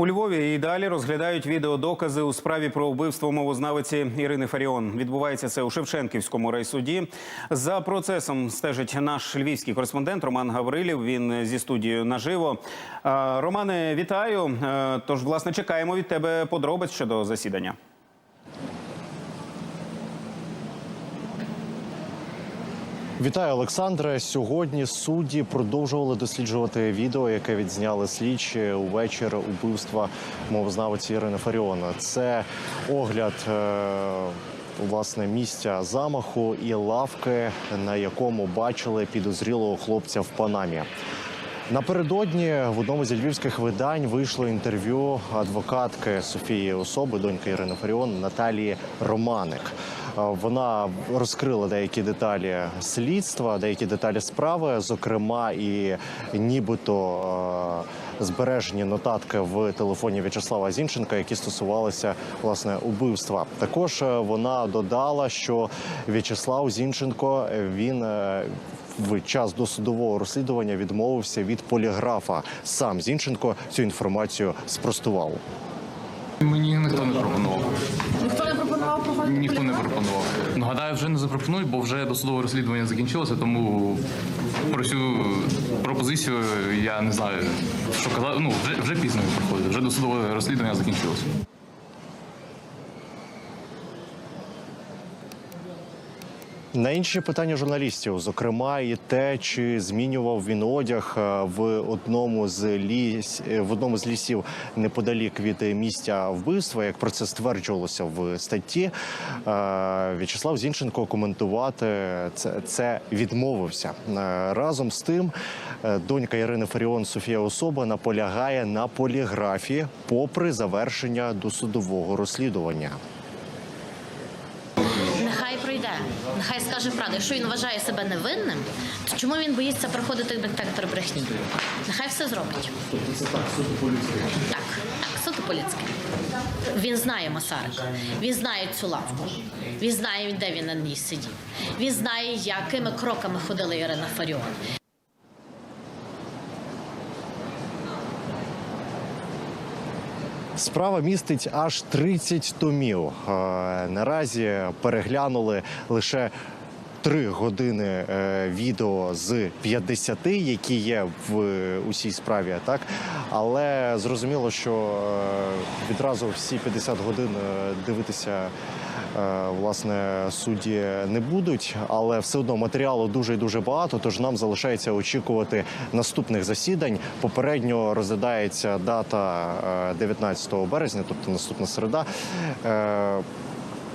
У Львові і далі розглядають відеодокази у справі про вбивство мовознавиці Ірини Фаріон. Відбувається це у Шевченківському райсуді. За процесом стежить наш львівський кореспондент Роман Гаврилів. Він зі студією наживо. Е, Романе, вітаю. Е, Тож, власне, чекаємо від тебе подробиць щодо засідання. Вітаю, Олександре. Сьогодні судді продовжували досліджувати відео, яке відзняли слідчі у убивства мовознавиці Ірини Фаріона. Це огляд. Е Власне, місця замаху і лавки, на якому бачили підозрілого хлопця в Панамі. Напередодні в одному зі львівських видань вийшло інтерв'ю адвокатки Софії Особи, доньки Ірини Фаріон Наталії Романик. Е, Вона розкрила деякі деталі слідства, деякі деталі справи, зокрема, і нібито е, збережені нотатки в телефоні В'ячеслава Зінченка, які стосувалися власне убивства. Також е, вона додала, що В'ячеслав Зінченко він. в час досудового розслідування відмовився від поліграфа. Сам Зінченко цю інформацію спростував. Мені ніхто не пропонував. Ніхто не пропонував. Ну, гадаю, вже не запропонують, бо вже досудове розслідування закінчилося, тому про цю пропозицію я не знаю, що казати. Ну, вже, вже пізно проходить, вже досудове розслідування закінчилося. На інші питання журналістів, зокрема, і те, чи змінював він одяг е, в одному з ліс е, в одному з лісів неподалік від місця вбивства, як про це стверджувалося в статті. е, В'ячеслав Зінченко коментувати це, це відмовився. Разом з тим, донька Ірини Фаріон Софія Особа наполягає на поліграфі, попри завершення досудового розслідування. Пройде, нехай скаже правду. Якщо він вважає себе невинним, то чому він боїться проходити детектор брехні? Нехай все зробить. Тобто це так суто по-людськи. Так, так, суто по-людськи. Він знає Масарика, він знає цю лавку, він знає, де він на ній сидів. Він знає, якими кроками ходила Ірина Фаріон. Справа містить аж 30 томів. Е, Наразі переглянули лише. Три години е, відео з 50, які є в е, усій справі, так але зрозуміло, що відразу всі 50 годин дивитися власне судді не будуть, але все одно матеріалу дуже дуже багато. Тож нам залишається очікувати наступних засідань. Попередньо розглядається дата е, 19 березня, тобто наступна середа. Е,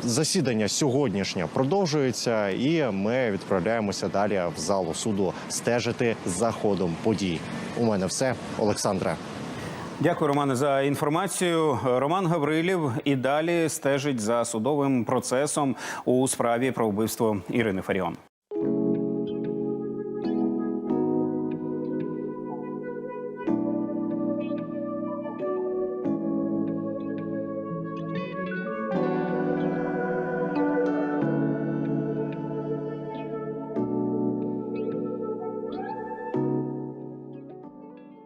Засідання сьогоднішнє продовжується, і ми відправляємося далі в залу суду стежити за ходом подій. У мене все, Олександре. Дякую, Романе, за інформацію. Роман Гаврилів і далі стежить за судовим процесом у справі про вбивство Ірини Фаріон.